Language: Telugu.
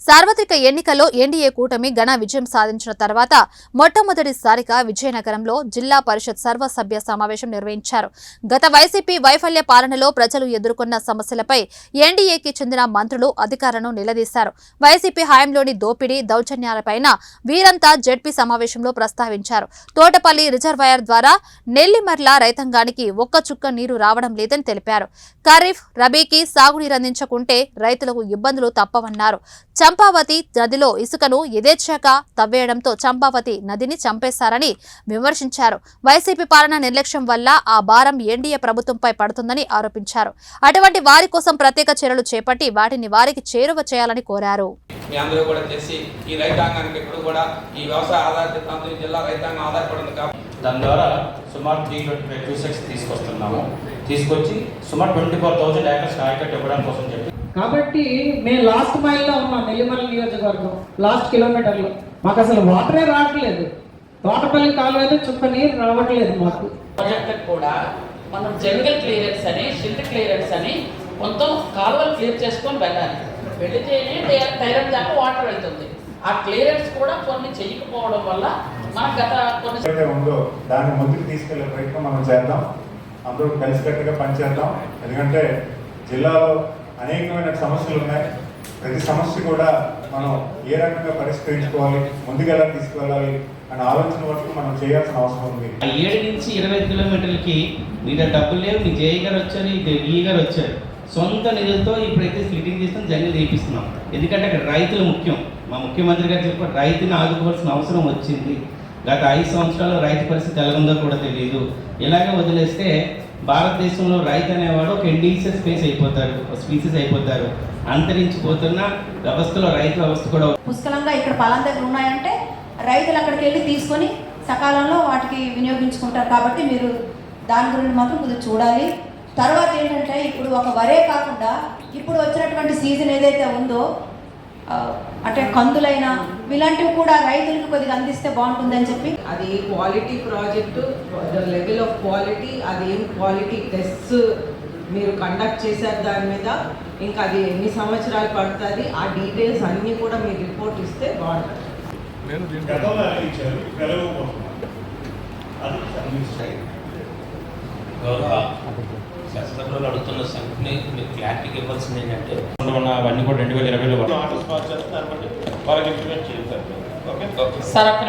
సార్వత్రిక ఎన్నికల్లో ఎన్డీఏ కూటమి ఘన విజయం సాధించిన తర్వాత మొట్టమొదటిసారిగా విజయనగరంలో జిల్లా పరిషత్ సర్వసభ్య సమావేశం నిర్వహించారు. గత వైసీపీ వైఫల్య పాలనలో ప్రజలు ఎదుర్కొన్న సమస్యలపై ఎన్డీఏకి చెందిన మంత్రులు అధికారులను నిలదీశారు. వైసీపీ హయాంలోని దోపిడీ దౌర్జన్యాలపైన వీరంతా జెడ్పీ సమావేశంలో ప్రస్తావించారు. తోటపల్లి రిజర్వాయర్ ద్వారా నెల్లిమర్ల రైతాంగానికి ఒక్క చుక్క నీరు రావడం లేదని తెలిపారు. ఖరీఫ్ రబీకి సాగునీరు అందించకుంటే రైతులకు ఇబ్బందులు తప్పవన్నారు. చంపావతి నదిలో ఇసుకను యథేచ్ఛగా తవ్వేయడంతో చంపావతి నదిని చంపేశారని విమర్శించారు. వైసీపీ పాలన నిర్లక్ష్యం వల్ల ఆ భారం ఎన్డీఏ ప్రభుత్వంపై పడుతుందని ఆరోపించారు. అటువంటి వారి కోసం ప్రత్యేక చర్యలు చేపట్టి వాటిని వారికి చేరువ చేయాలని కోరారు. మీ అందరూ కూడా చేసి ఈ రైతాంగానికి ఎప్పుడు కూడా ఈ వ్యవసాయ ఆధారిత జిల్లా రైతాంగం ఆధారపడింది కాబట్టి దాని ద్వారా సుమారు త్రీ ట్వంటీ ఫైవ్ క్యూసెక్స్ తీసుకొస్తున్నాము. తీసుకొచ్చి సుమారు ట్వంటీ ఫోర్ థౌసండ్ ఏకర్స్ ఆయకట్టు ఇవ్వడం కోసం చెప్పి కాబట్టి మేము లాస్ట్ మైల్లో ఉన్నాం నెల్లిమల్ల నియోజకవర్గం లాస్ట్ కిలోమీటర్లో మాకు అసలు వాటరే రావట్లేదు. తోటపల్లి కాలువ అయితే చుక్క నీరు రావట్లేదు మాకు. ప్రాజెక్టులకు కూడా మనం జంగల్ క్లియరెన్స్ అని షిల్ట్ క్లియరెన్స్ అని మొత్తం కాలువలు క్లియర్ చేసుకొని వెళ్ళాలి. వెళితేనే డే- టైరం దాకా వాటర్ వెళ్తుంది. ఆ క్లియరెన్స్ కూడా కొన్ని చేయకపోవడం వల్ల మనకు గత కొన్ని ఉందో దాన్ని ముందుకు తీసుకెళ్ళే ప్రయత్నం మనం చేద్దాం. అందరూ కలిసికట్టుగా పనిచేద్దాం. ఎందుకంటే జిల్లాలో అనేకమైన సమస్యలు ఉన్నాయి. ప్రతి సమస్య కూడా మనం ఏ రకంగా పరిష్కరించుకోవాలి ముందుగా ఎలా తీసుకువెళ్ళాలి అనే ఆలోచన వరకు మనం చేయాల్సిన అవసరం ఉంది. ఆ ఏడు నుంచి ఇరవై ఐదు కిలోమీటర్లకి నీ దగ్గర డబ్బులు లేవు. మీ జేఈ గారు వచ్చారు ఈ గారు వచ్చారు. సొంత నిధులతో ఇప్పుడైతే స్లిటింగ్ చేస్తాం జంగల్ తీపిస్తున్నాం. ఎందుకంటే అక్కడ రైతులు ముఖ్యం. మా ముఖ్యమంత్రి గారు చెప్పారు రైతుని ఆదుకోవాల్సిన అవసరం వచ్చింది. గత ఐదు సంవత్సరాలు రైతు పరిస్థితి ఎలా ఉందో కూడా తెలియదు ఇలాగే వదిలేస్తే భారతదేశంలో రైతు అనేవాడు ఒక ఎండీసెస్ స్పేస్ అయిపోతారు స్పీసెస్ అయిపోతారు. అంతరించిపోతున్న వ్యవస్థలో రైతు వ్యవస్థ కూడా పుష్కలంగా ఇక్కడ పొలం దగ్గర ఉన్నాయంటే రైతులు అక్కడికి వెళ్ళి తీసుకొని సకాలంలో వాటికి వినియోగించుకుంటారు కాబట్టి మీరు దాని గురించి మాత్రం కొద్దిగా చూడాలి. తర్వాత ఏంటంటే ఇప్పుడు ఒక వరే కాకుండా ఇప్పుడు వచ్చినటువంటి సీజన్ ఏదైతే ఉందో అంటే కందులైనా ఇలాంటివి కూడా రైతులకు కొద్దిగా అందిస్తే బాగుంటుందని చెప్పి. అది quality project level of quality అది ఏం క్వాలిటీ టెస్ట్స్ మీరు కండక్ట్ చేశారు దాని మీద. ఇంకా అది ఎన్ని సంవత్సరాలు పడుతుంది ఆ డీటెయిల్స్ అన్నీ కూడా మీరు రిపోర్ట్ ఇస్తే బాగుంటుంది. గౌరవ శాసనసభ్యులు అడుగుతున్న సంఖ్యని మీరు క్లారిటీకి ఇవ్వాల్సింది ఏంటంటే ఉన్న అవన్నీ కూడా రెండు వేల ఇరవైలో బట్టి వాళ్ళకి ఇంప్లిమెంట్ చేస్తారు. ఓకే ఓకే సార్ అక్కడ